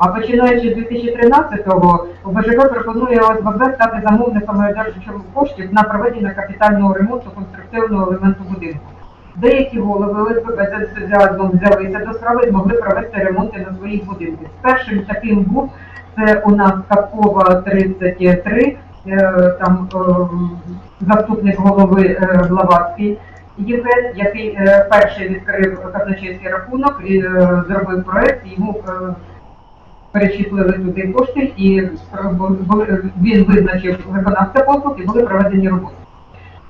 А починаючи з 2013-го, ОБЖК пропонує ОСББ стати замовниками коштів на проведення капітального ремонту конструктивного елементу будинку. Деякі голови ОСББ ентузіазмом взялися до справи і змогли провести ремонти на своїх будинках. Першим таким був це у нас Капкова 33, е, там ем, заступник голови е, Блаватський Євген, який е, перший відкрив казначейський рахунок і е, зробив проект, йому е, перечислили туди кошти, і він визначив виконавця послуг і були проведені роботи.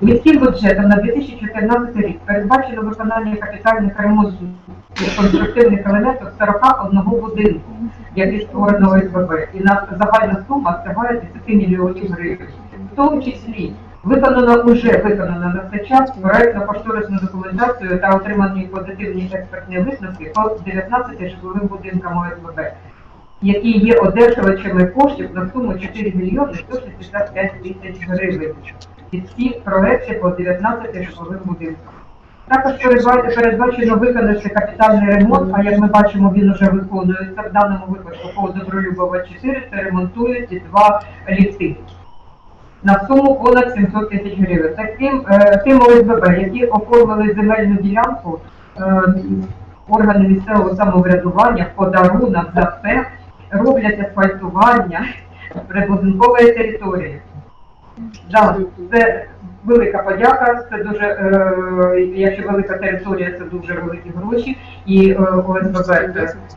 Міським бюджетом на 2014 рік передбачено виконання капітальних ремонтів конструктивних елементів 41 будинку, який створено ОСББ, і на загальна сума сягає 10 мільйонів гривень. В тому числі виконано вже виконано на цей час проектно-кошторисну документацію та отримані позитивні експертні висновки по 19 житловим будинкам ОСББ, які є одержувачами коштів на суму 4 мільйони 165 тисяч гривень. І всі проекти по 19 житловим будинкам. Також передба- передбачено виконати капітальний ремонт, а як ми бачимо, він вже виконується в даному випадку по Добролюбова 4, це ремонтують два ліфти на суму понад 700 тисяч гривень. Таким е, тим ОСББ, які оформили земельну ділянку, е, органи місцевого самоврядування подарунок за це роблять асфальтування прибудинкової території. Да, це велика подяка, це дуже, е, якщо велика територія, це дуже великі гроші, і е, ОСББ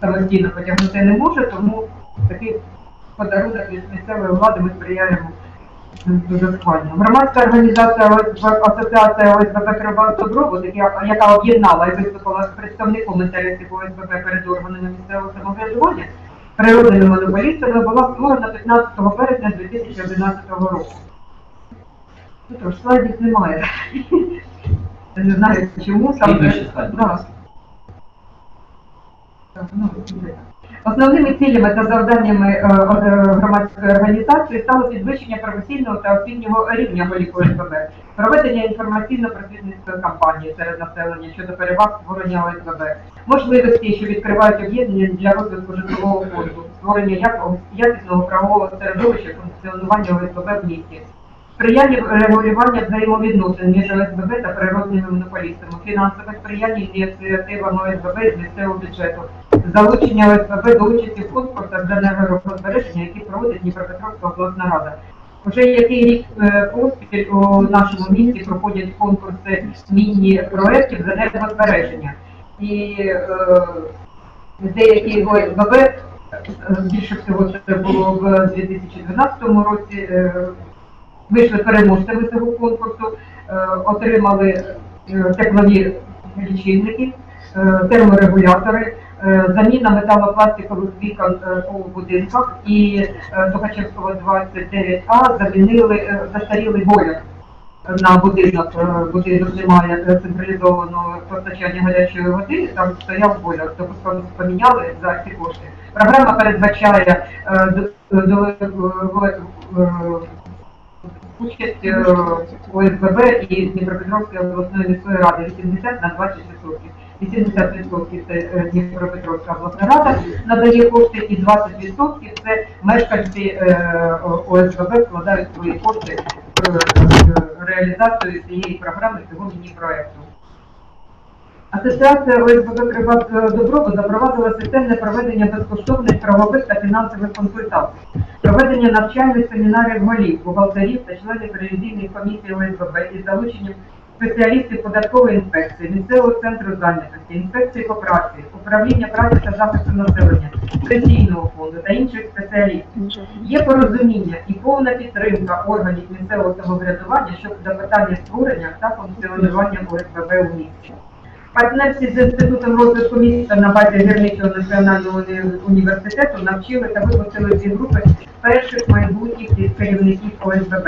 самостійно потягнути не може, тому такий подарунок від місцевої влади ми сприяємо дуже схвально. Громадська організація асоціація ОСББ Кривбас Добробут, яка, яка об'єднала і виступила з представником інтересів ОСББ перед органами місцевого самоврядування, природними монополістами, була створена 15 березня 2011 року. Ну, тож, слайдів немає. Я не знаю, чому там. Да. Так, ну, іде. Основними цілями та завданнями е, е, громадської організації стало підвищення професійного та освітнього рівня голів ОСББ, проведення інформаційно-просвітницької кампанії серед населення щодо переваг створення ОСББ, можливості, що відкривають об'єднання для розвитку житлового фонду, створення якісного правового середовища функціонування ОСББ в місті, сприяння регулювання взаємовідносин між ОСББ та природними монополістами, фінансове сприяння ініціативам ОСББ з місцевого бюджету, залучення ОСББ до участі в конкурсах за енергозбереження, які проводить Дніпропетровська обласна рада. Уже який рік е, поспіль у нашому місті проходять конкурси міні-проєктів з енергозбереження. І е, деякі ОСББ, більше всього це було в 2012 році, е, вийшли переможцями цього конкурсу, отримали теплові лічильники, терморегулятори, заміна металопластикових вікон е, у будинках і е, Тухачевського 29А замінили е, застарілий бойлер на будинок. Е, Будинок немає е, централізованого постачання гарячої води, там стояв бойлер, тобто поміняли за ці кошти. Програма передбачає е, е, е, участь е, ОСББ і Дніпропетровської обласної міської ради 80 на 20%. 80% це е, Дніпропетровська обласна рада надає кошти, і 20% це мешканці е, ОСББ вкладають свої кошти в е, реалізацію цієї програми, цього міні-проекту. Асоціація ОСББ Кривбас Добробут запровадила системне проведення безкоштовних правових та фінансових консультацій, проведення навчальних семінарів голів, бухгалтерів та членів ревізійної комісії ОСББ із залученням спеціалістів податкової інспекції, місцевого центру зайнятості, інспекції по праці, управління праці та захисту населення, пенсійного фонду та інших спеціалістів. Є порозуміння і повна підтримка органів місцевого самоврядування щодо питання створення та функціонування ОСББ у місті. Партнерці з інститутом розвитку міста на базі Гірничого національного університету навчили та випустили дві групи перших майбутніх керівників ОСББ.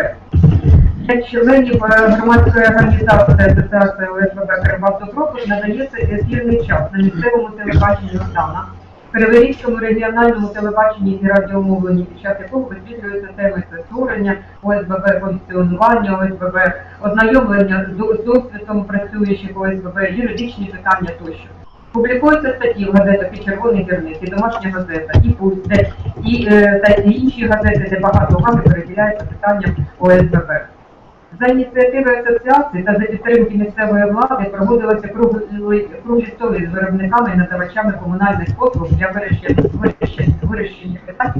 Для членів громадської організації Асоціації ОСББ Кривбас Добробут надається ефірний час на місцевому телебаченні Росана, Криворізькому регіональному телебаченні і радіомовленні, під час якого висвітлюються теми створення ОСББ, функціонування ОСББ, ознайомлення з до- досвідом працюючих ОСББ, юридичні питання тощо. Публікуються статті в газетах і Червоний гірник, і домашня газета, і пульс, і, е, інші газети, де багато уваги переділяється питанням ОСББ. За ініціативи асоціації та за підтримки місцевої влади проводилися круглі, столи з виробниками і надавачами комунальних послуг для вирішення, питань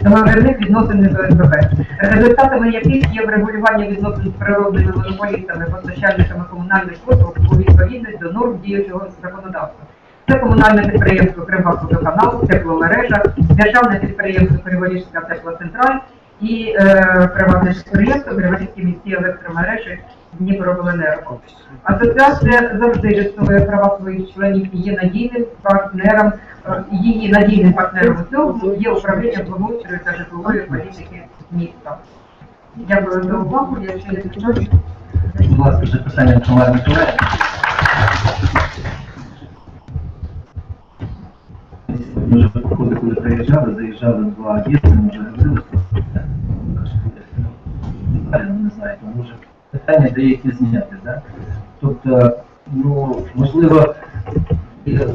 договірних відносин з ОСББ, результатами яких є врегулювання відносин з природними монополістами, постачальниками комунальних послуг у відповідність до норм діючого законодавства. Це комунальне підприємство Кривбасводоканал, тепломережа, державне підприємство Криворізька теплоцентраль і е, приватне підприємство Криворізькі міські електромережі Дніпробленерго. Асоціація завжди відстоює права своїх членів і є надійним партнером, е, її надійним партнером у цьому є управління благоустрою та житлової політики міста. Дякую за увагу. Я ще не. Будь ласка, запитання Тамара Миколаївна. Ми коли приїжджали, заїжджали два об'єкти, вже говорили. Ну, не знаю, тому вже питання деякі зняти, да? Тобто, ну, можливо,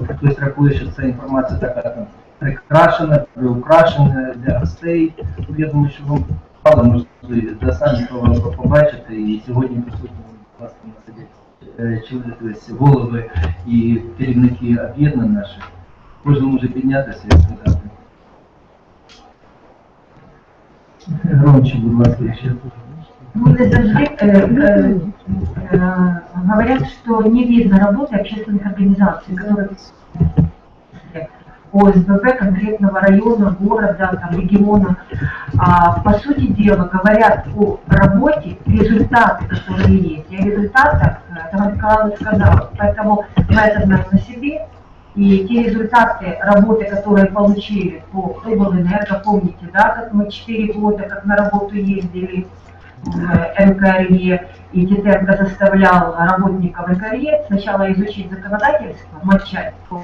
хтось рахує, що ця інформація така там прикрашена, приукрашена для гостей. Ну, Я думаю, що вам мало можливість, да, самі побачити, і сьогодні присутні власне на чи тобто, голови і керівники об'єднань наших. Кожен може піднятися і сказати. Громче, будь ласка, ще. Люди завжди э, э, э, говорят, что не видно работы общественных организаций, которые ОСББ конкретного района, города, там, региона. А, по сути дела, говорят о работе, результаты, которые есть. И о результатах э, Тамара Николаевна сказала. Поэтому мы это знаем на себе. И те результаты работы, которые получили по Облэнерго, помните, да, как мы 4 года как на работу ездили, в МКРЕ, и Титенко заставлял работников МКРЕ сначала изучить законодательство, молчать по.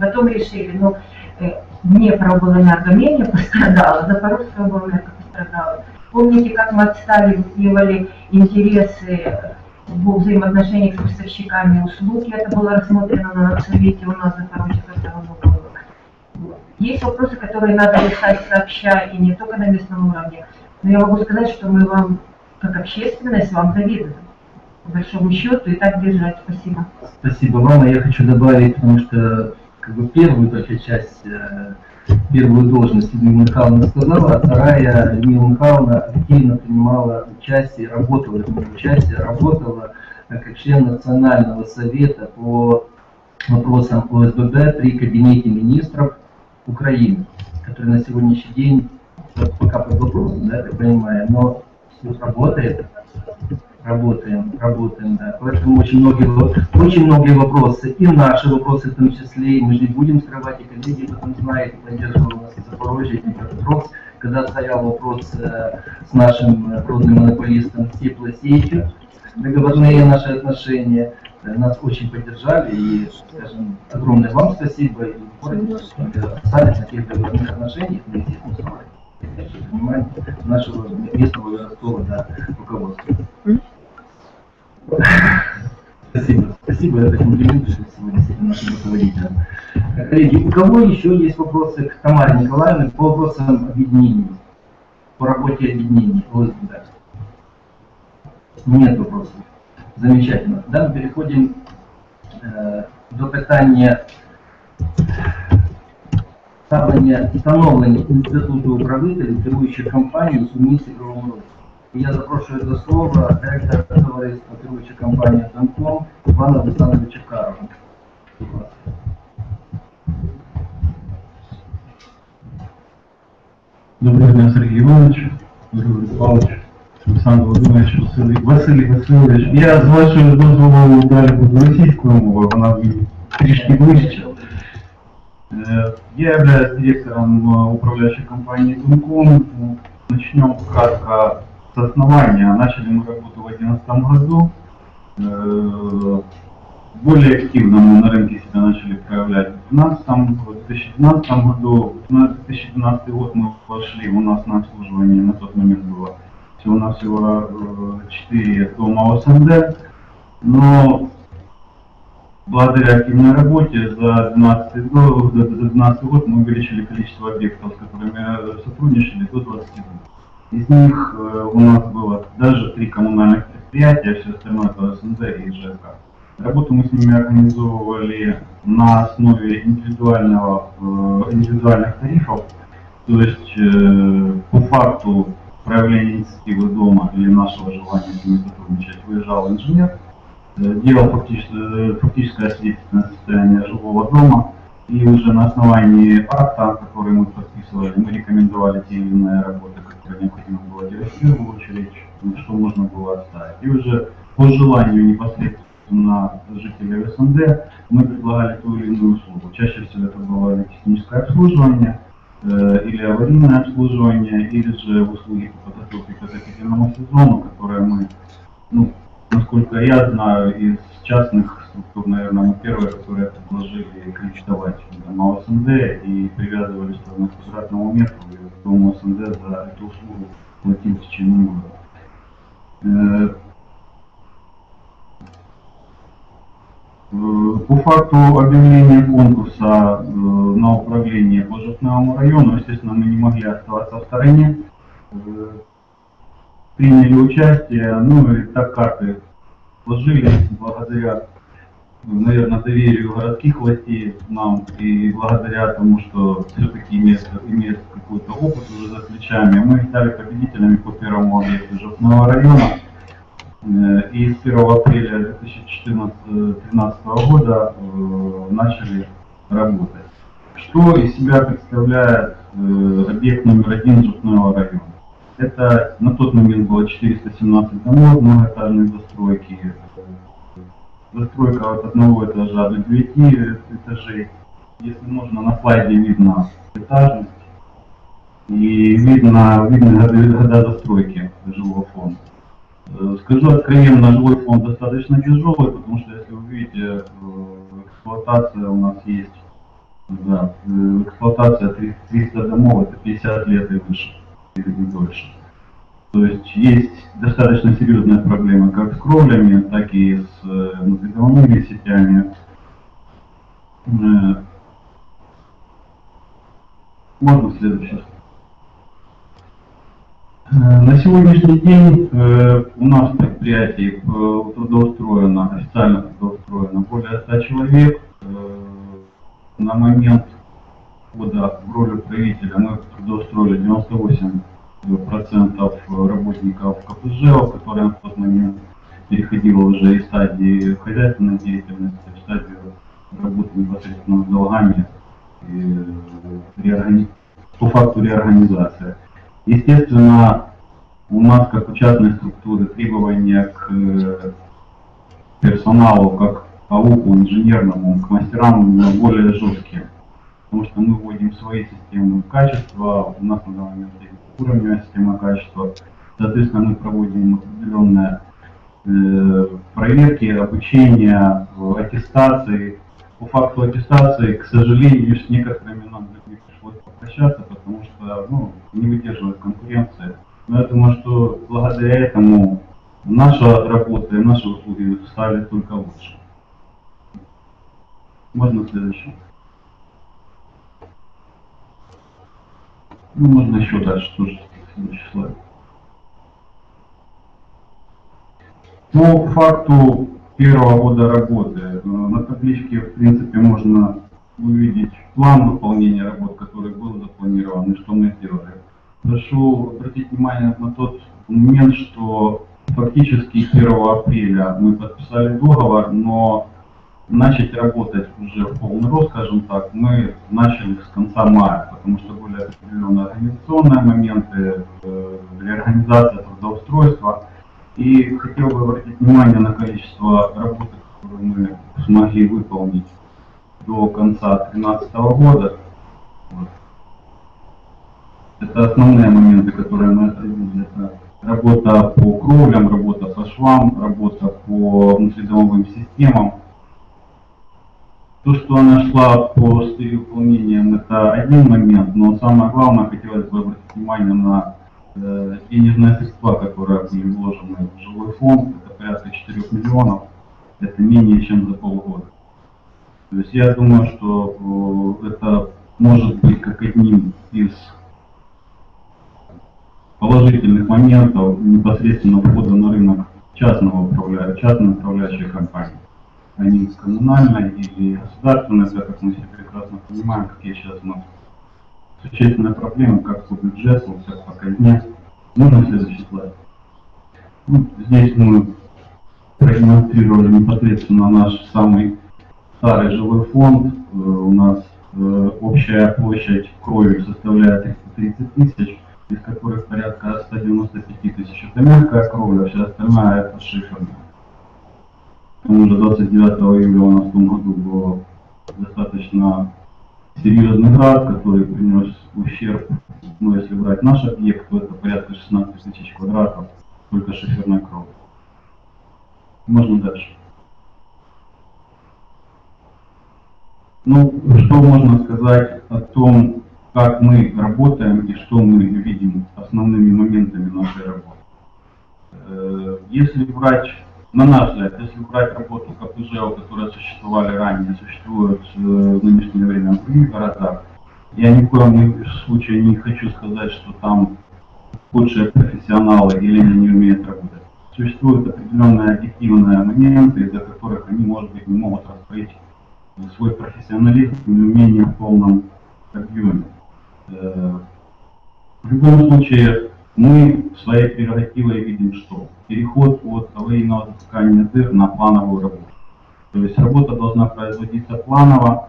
Потом решили, ну, э, Днепр облэнерго менее пострадала, Запорожская облэнерго пострадала. Помните, как мы отстаивали интересы в взаимоотношениях с поставщиками услуг, и это было рассмотрено на совете у нас Запорожского года. Есть вопросы, которые надо решать сообща, и не только на местном уровне. Но я могу сказать, что мы вам, как общественность, вам завидуем. По большому счету, и так держать. Спасибо. Спасибо вам. А я хочу добавить, потому что как бы первую только часть, э, первую должность Людмила Михайловна сказала, а вторая Людмила Михайловна активно принимала участие, работала, вернее, участие, работала э, как член Национального совета по вопросам ОСББ при Кабинете министров Украины, который на сегодняшний день пока под вопросом, да, я понимаю, но всё работает, работаем, работаем, да. Поэтому очень многие, очень многие вопросы, и наши вопросы в том числе, и мы же не будем скрывать, и коллеги потом знают, и поддерживают нас из Запорожья, и Днепропетровск, когда стоял вопрос э, с нашим э, крупным монополистом теплосетью, договорные наши отношения, э, нас очень поддержали, и, скажем, огромное вам спасибо, и остались на тех договорных отношениях, мы, естественно, внимание нашего местного городского да, руководства. Спасибо. Спасибо, это комплимент, что сегодня с этим нашим руководителем. Э, Коллеги, у кого еще есть вопросы к Тамаре Николаевне по вопросам объединений, по работе объединений ОСБ? Нет вопросов. Замечательно. Да, мы переходим э, до питання ставлення встановлення інституту управителів керуючих компаній у місті Кривому Розі. І я запрошую до слова директора товариства керуючої компанії «Домком» Івана Олександровича Карова. Будь ласка. Доброго дня, Сергій Іванович, Григорій Павлович, Олександр Володимирович, Василій, Василій Васильович. Я з вашого дозволу далі буду російською мовою, вона мені трішки ближче. Э, Я являюсь директором э, управляющей компании Тунком. Начнем кратко с основания. Начали мы работу в 2011 году. Э, Более активно мы на рынке себя начали проявлять в 2012, в 2012 году. На 2012 год мы вошли, у нас на обслуживании на тот момент было всего-навсего 4 дома ОСНД. Но благодаря активной работе за 12 год, за 12 год мы увеличили количество объектов, с которыми э, сотрудничали до 22. Из них э, у нас было даже три коммунальных предприятия, все остальное это СНД и ЖК. Работу мы с ними организовывали на основе индивидуального, э, индивидуальных тарифов, то есть э, по факту проявления инициативы дома или нашего желания с ними сотрудничать выезжал инженер, делал э, фактическое свидетельственное состояние жилого дома, и уже на основании акта, который мы подписывали, мы рекомендовали те или иные работы, которые необходимо было делать в первую очередь, что можно было оставить. И уже по желанию непосредственно жителей СНД мы предлагали ту или иную услугу. Чаще всего это было техническое обслуживание, э, или аварийное обслуживание, или же услуги по подготовке к отопительному сезону, которые мы, ну, насколько я знаю, из частных структур, наверное, мы первые, которые предложили кредитовать дома СНД и привязывали стоимость к квадратному метру, и дому СНД за эту услугу платил в течение года. Э, Э, По факту объявления конкурса э, на управление по Жовтневому району, естественно, мы не могли оставаться в стороне. Приняли участие, ну и так карты сложились благодаря, наверное, доверию городских властей нам и благодаря тому, что все-таки имеет, имеет какой-то опыт уже за плечами, мы стали победителями по первому объекту Жовтного района. Э, И с 1 апреля 2013 года э, начали работать. Что из себя представляет э, объект номер один Жутного района? Это на тот момент было 417 домов многоэтажной застройки. Застройка от одного этажа до 9 этажей. Если нужно, на слайде видно этажность и видно, видно года застройки жилого фонда. Э, Скажу откровенно, жилой фонд достаточно тяжелый, потому что если вы видите, э, эксплуатация у нас есть, да, э, эксплуатация 300 300 домов, это 50 лет и выше, или дольше. То есть есть достаточно серьезные проблемы как с кровлями, так и с э, внутридомовыми сетями. Э, Можно следующий Э, На сегодняшний день у нас в предприятии трудоустроено, официально трудоустроено более 100 человек. На момент входа в роль управителя мы трудоустроили 98% работников КПЖ, которые в тот момент переходило уже из стадии хозяйственной деятельности в стадию работы непосредственно с долгами и э, реоргани- по факту реорганизации. Естественно, у нас, как у частной структуры, требования к э, персоналу, как по УКУ, инженерному, к мастерам э, более жесткие. Потому что мы вводим свои системы качества, у нас на данный момент есть уровневая система качества. Соответственно, мы проводим определенные э, проверки, обучение, э, аттестации. По факту аттестации, к сожалению, с некоторыми нам людьми пришлось попрощаться, потому что ну, не выдерживает конкуренции. Но я думаю, что благодаря этому наша работа и наши услуги стали только лучше. Можно следующий. Ну, можно еще дальше тоже слайд. По факту первого года работы э, на табличке, в принципе, можно увидеть план выполнения работ, который был запланирован и что мы сделали. Прошу обратить внимание на тот момент, что фактически 1 апреля мы подписали договор, но начать работать уже в полный рост, скажем так, мы начали с конца мая, потому что были определенные организационные моменты, э, реорганизация трудоустройства. И хотел бы обратить внимание на количество работы, которые мы смогли выполнить до конца 2013 года. Вот. Это основные моменты, которые мы отразили. Работа по кровлям, работа по швам, работа по внутридомовым системам. То, что она шла по стилю выполнением, это один момент, но самое главное, хотелось бы обратить внимание на э, денежные средства, которые были вложены в жилой фонд, это порядка 4 миллионов, это менее чем за полгода. То есть я думаю, что э, это может быть как одним из положительных моментов непосредственно входа на рынок частного управля... частной управляющей компании, а не или государственной, так как мы все прекрасно понимаем, какие сейчас у нас существенные проблемы как по бюджету, так по казне. Можно следующий слайд? Ну, здесь мы продемонстрировали непосредственно наш самый старый жилой фонд. Э, У нас э, общая площадь крови составляет 330 тысяч, из которых порядка 195 тысяч это мягкая кровь, а вся остальная это шиферная. К тому же 29 июля у нас в том году был достаточно серьезный град, который принес ущерб. Ну, если брать наш объект, то это порядка 16 тысяч квадратов только шиферной крови. Можно дальше. Ну, что можно сказать о том, как мы работаем и что мы видим основными моментами нашей работы. Э, Если брать, на наш взгляд, если брать работу КПЖО, которые существовали ранее, существуют э, в нынешнее время в других городах, я ни в коем случае не хочу сказать, что там худшие профессионалы или они не умеют работать. Существуют определенные объективные моменты, из-за которых они, может быть, не могут раскрыть свой профессионализм и умение в полном объеме. Э, В любом случае, мы своей прерогативой видим, что переход от аварийного затыкания дыр на плановую работу. То есть работа должна производиться планово,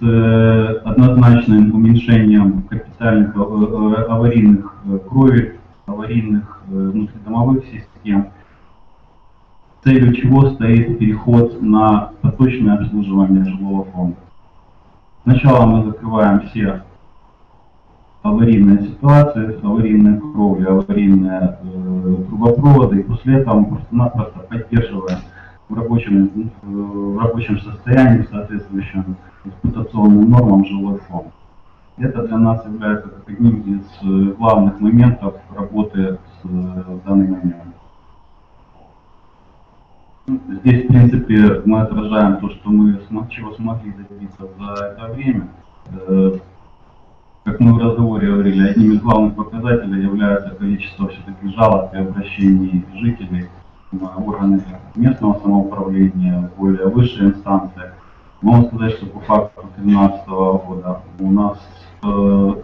с э, однозначным уменьшением капитальных э, э, аварийных крови, аварийных внутридомовых систем, целью чего стоит переход на поточное обслуживание жилого фонда. Сначала мы закрываем все аварийные ситуации, аварийные кровли, аварийные э, трубопроводы, и после этого мы просто-напросто поддерживаем в рабочем, в рабочем состоянии, соответствующем эксплуатационным нормам жилой фонд. Это для нас является как одним из э, главных моментов работы с э, в данный момент. Здесь, в принципе, мы отражаем то, что мы чего смогли добиться за это время. Как мы в разговоре говорили, одним из главных показателей является количество все-таки жалоб и обращений жителей на органы местного самоуправления, более высшие инстанции. Могу сказать, что по факту 2013 года у нас э,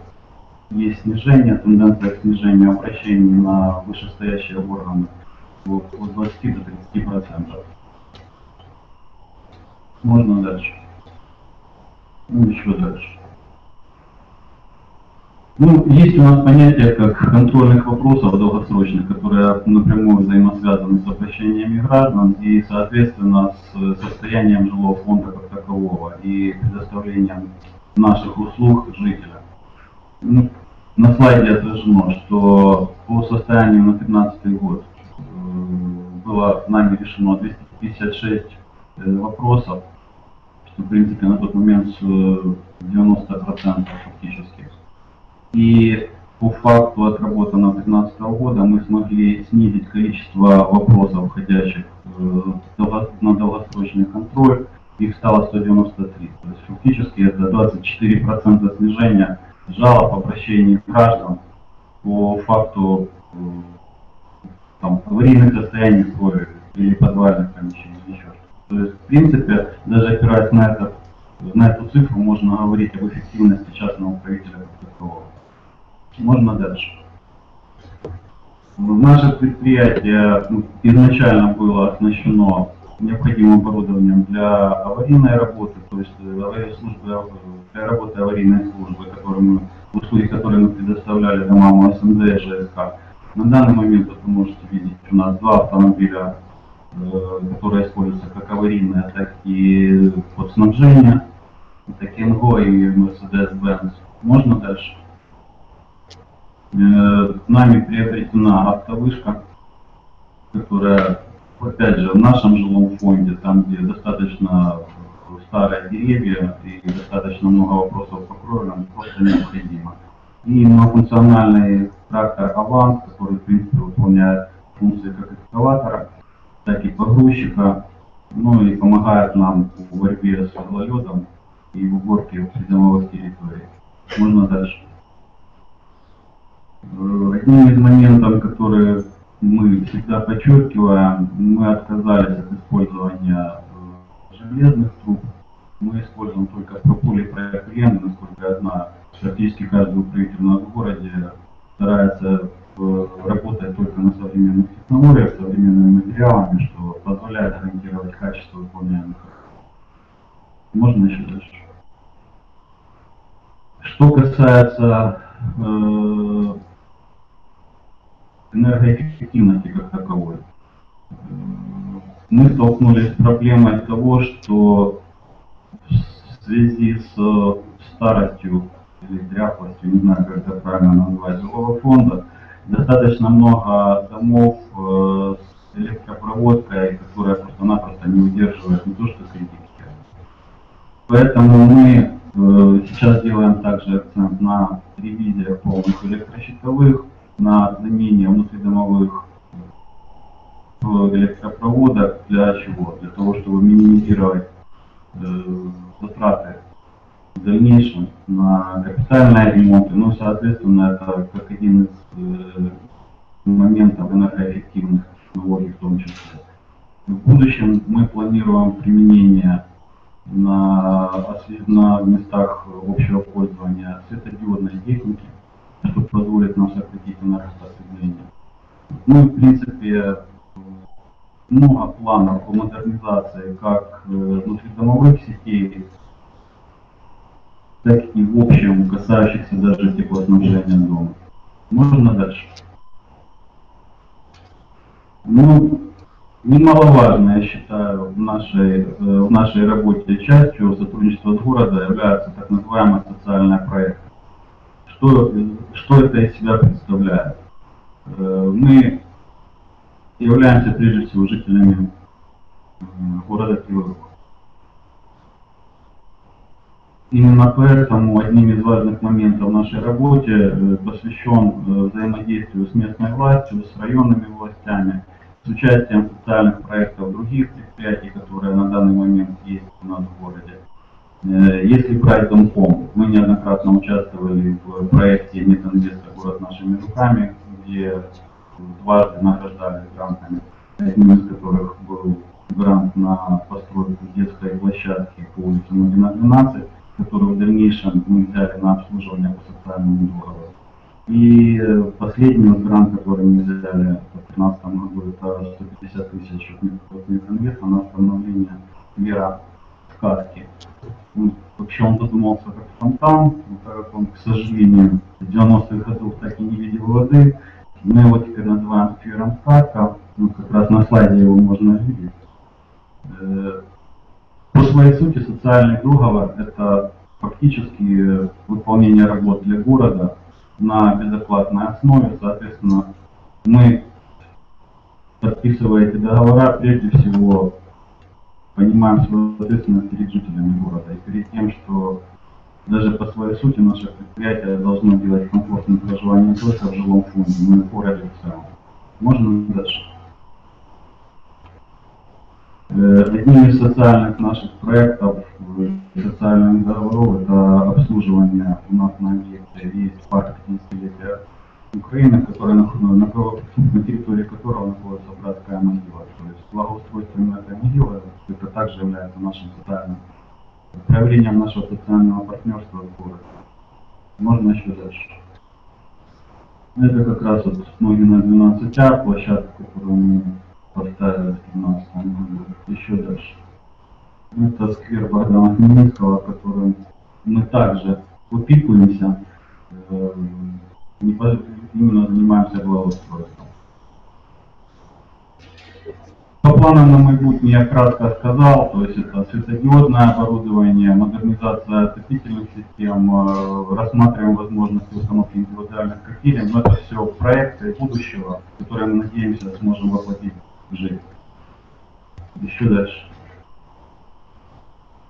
есть снижение, тенденция к снижению обращений на вышестоящие органы от от 20 до 30 процентов. Можно дальше. Ну, еще дальше. Ну, есть у нас понятие как контрольных вопросов долгосрочных, которые напрямую взаимосвязаны с обращениями граждан и, соответственно, с состоянием жилого фонда как такового и предоставлением наших услуг жителям. Ну, на слайде отражено, что по состоянию на 2015 год э, было нами решено 256 э, вопросов, что, в принципе, на тот момент э, 90% фактически. И по факту отработанного 2015 года мы смогли снизить количество вопросов, входящих э, на долгосрочный контроль. Их стало 193. То есть фактически это 24% снижения жалоб, обращений граждан по факту э, там, аварийных состояний крови или подвальных помещений, еще. То есть, в принципе, даже опираясь на, это, на эту цифру, можно говорить об эффективности частного такового. Можно дальше. Наше предприятие ну, изначально было оснащено необходимым оборудованием для аварийной работы, то есть э, службы, э, для работы аварийной службы, которую мы, услуги, которые мы предоставляли домам СМД и ЖСК. На данный момент, вот вы можете видеть, у нас два автомобиля, э, которые используются как аварийные, так и под снабжение. Это Кенго и Mercedes-Benz. Можно дальше? Э, Нами приобретена автовышка, которая, опять же, в нашем жилом фонде, там, где достаточно старые деревья и достаточно много вопросов по кровлям, просто необходимо. И многофункциональный трактор «Аванс», который, в принципе, выполняет функции как экскаватора, так и погрузчика, ну и помогает нам в борьбе с гололедом и в уборке придомовых территорий. Можно дальше. Э, Одним из моментов, которые мы всегда подчеркиваем, мы отказались от использования э, железных труб. Мы используем только полипропилен, насколько я знаю. Практически каждый управитель у нас в городе старается э, работать только на современных технологиях, современными материалами, что позволяет гарантировать качество выполняемых. Можно еще дальше? Что касается э, энергоэффективности как таковой, мы столкнулись с проблемой того, что в связи с старостью или дряхлостью, не знаю, как это правильно назвать, жилого фонда, достаточно много домов э, с электропроводкой, которая просто-напросто не удерживает не то что критики. Поэтому мы э, сейчас делаем также акцент на ревизии полных электрощитовых, на замене внутридомовых электропроводок для чего? Для того, чтобы минимизировать э, затраты в дальнейшем на капитальные ремонты. Ну, соответственно, это как один из э, моментов энергоэффективных технологий в том числе. В будущем мы планируем применение на, на местах общего пользования светодиодной техники, что позволит нам сократить энергопотребление. Ну и в принципе много планов по модернизации как э, внутридомовых сетей, так и в общем касающихся даже теплоснабжения дома. Можно дальше? Ну, немаловажно, я считаю, в нашей, э, в нашей работе частью сотрудничества с городом являются так называемые социальные проекты. Что, что это из себя представляет? Э, Мы являемся прежде всего жителями э, города Киева. Именно поэтому одним из важных моментов нашей работе э, посвящен взаимодействию с местной властью, с районными властями, с участием социальных проектов других предприятий, которые на данный момент есть у нас в городе. Э, Если брать Донком, мы неоднократно участвовали в проекте «Нет инвестора. Город нашими руками», где дважды награждали грантами, одним из которых был грант на постройку детской площадки по улице Ногина 12, которую в дальнейшем мы взяли на обслуживание по социальному договору. И последний грант, который мы взяли в 2015 году, это 150 тысяч от Микроинвеста на восстановление мира сказки. Ну, Вообще он задумался как фонтан, но так как он, к сожалению, в 90-х годах так и не видел воды, мы его теперь называем сквером сказка, ну, как раз на слайде его можно видеть. Э, По своей сути социальный договор – это фактически выполнение работ для города на безоплатной основе. Соответственно, мы, подписывая эти договора, прежде всего понимаем свою ответственность перед жителями города и перед тем, что даже по своей сути наше предприятие должно делать комфортное проживание не только в жилом фонде, но и в городе целом. Можно дальше? Э, Одним из социальных наших проектов, э, социальных договоров, это обслуживание у нас на объекте есть парк 50-летия Украины, который нах- на, на территории которого находится братская могила. То есть благоустройство именно этой могилы, это также является нашим социальным проявлением нашего социального партнерства в городе. Можно еще дальше. Это как раз вот Ногина 12А, площадка, которую мы поставили в 2013 году. Еще дальше. Это сквер Богдана Хмельницкого, которым мы также опикуемся, непо- именно занимаемся благоустройством. По планам на майбутнее я кратко сказал, то есть это светодиодное оборудование, модернизация отопительных систем, э, рассматриваем возможности установки индивидуальных котелей, но это все проекты будущего, которые мы надеемся сможем воплотить в жизнь. Еще дальше.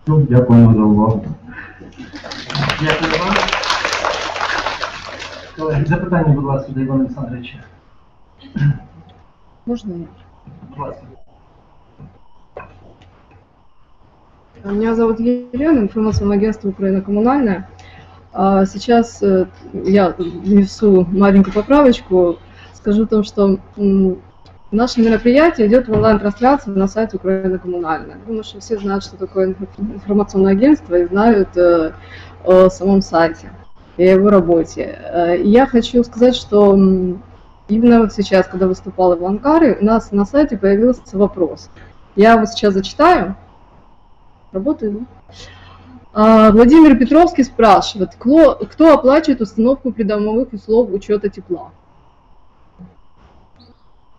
Ну, дякую за увагу. Дякую вам. Колеги, запитання, будь ласка, до Івана Олександровича. Можна? Будь ласка. Меня зовут Елена, информационное агентство Украина коммунальная. А Сейчас я внесу маленькую поправочку. Скажу о том, что наше мероприятие идет в онлайн-трансляции на сайте Украина коммунальная. Думаю, что все знают, что такое инф- информационное агентство и знают э, о самом сайте и о его работе. Э, и Я хочу сказать, что именно вот сейчас, когда выступала в Анкаре, у нас на сайте появился вопрос. Я его сейчас зачитаю. Работает, да? Владимир Петровский спрашивает, кто, кто оплачивает установку придомовых услов учета тепла?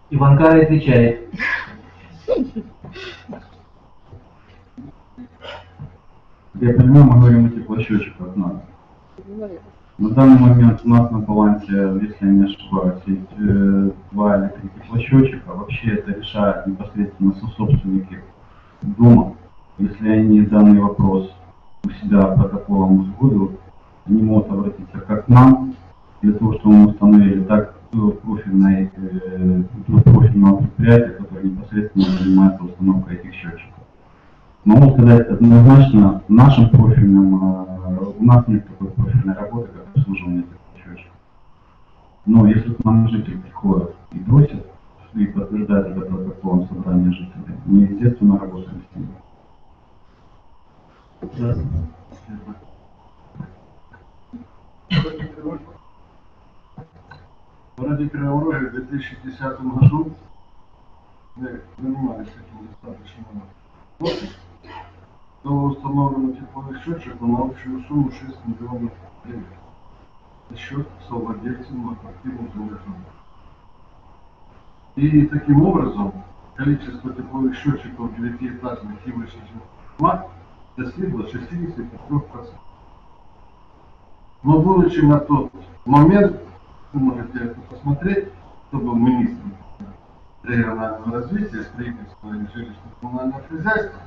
Иванкар отвечает. Я понимаю, мы говорим о теплосчетчиках нас. На данный момент у нас на балансе, если я не ошибаюсь, есть э, два или три теплосчетчика. Вообще это решают непосредственно собственники дома. Если они данный вопрос у себя протоколом узгодят, они могут обратиться как к нам, для того, чтобы мы установили, так к профильной, э, до профильного предприятия, которое непосредственно занимается установкой этих счетчиков. Могу сказать однозначно, в нашем профильном, э, у нас нет такой профильной работы, как обслуживание счетчиков. Но если к нам жители приходят и просят, и подтверждают это протоколом собрания жителей, мы, естественно, работаем с ними. В городе Кривороге в 2010 году мы занимались этим достаточно много. Было установлено тепловой счетчик на общую сумму 6 миллионов гривен за счет многоквартирных жилых домов. И таким образом количество тепловых счетчиков девятиэтажных выше домах достигло 63%. Но будучи на тот момент, вы можете это посмотреть, кто был министром регионального развития, строительства и жилищно-коммунального хозяйства,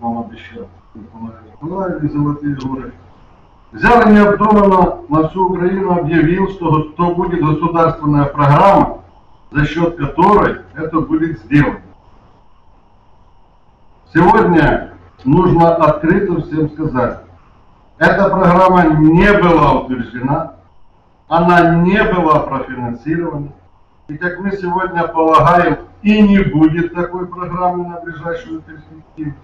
вам обещал, Николай Золотые горы, взял и необдуманно на всю Украину объявил, что, что будет государственная программа, за счет которой это будет сделано. Сегодня нужно открыто всем сказать, эта программа не была утверждена, она не была профинансирована. И как мы сегодня полагаем, и не будет такой программы на ближайшую перспективу.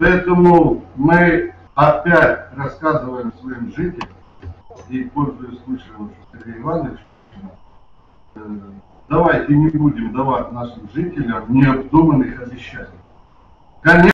Поэтому мы опять рассказываем своим жителям, и пользуясь случаем, что Сергей Иванович, э, давайте не будем давать нашим жителям необдуманных обещаний. Конечно,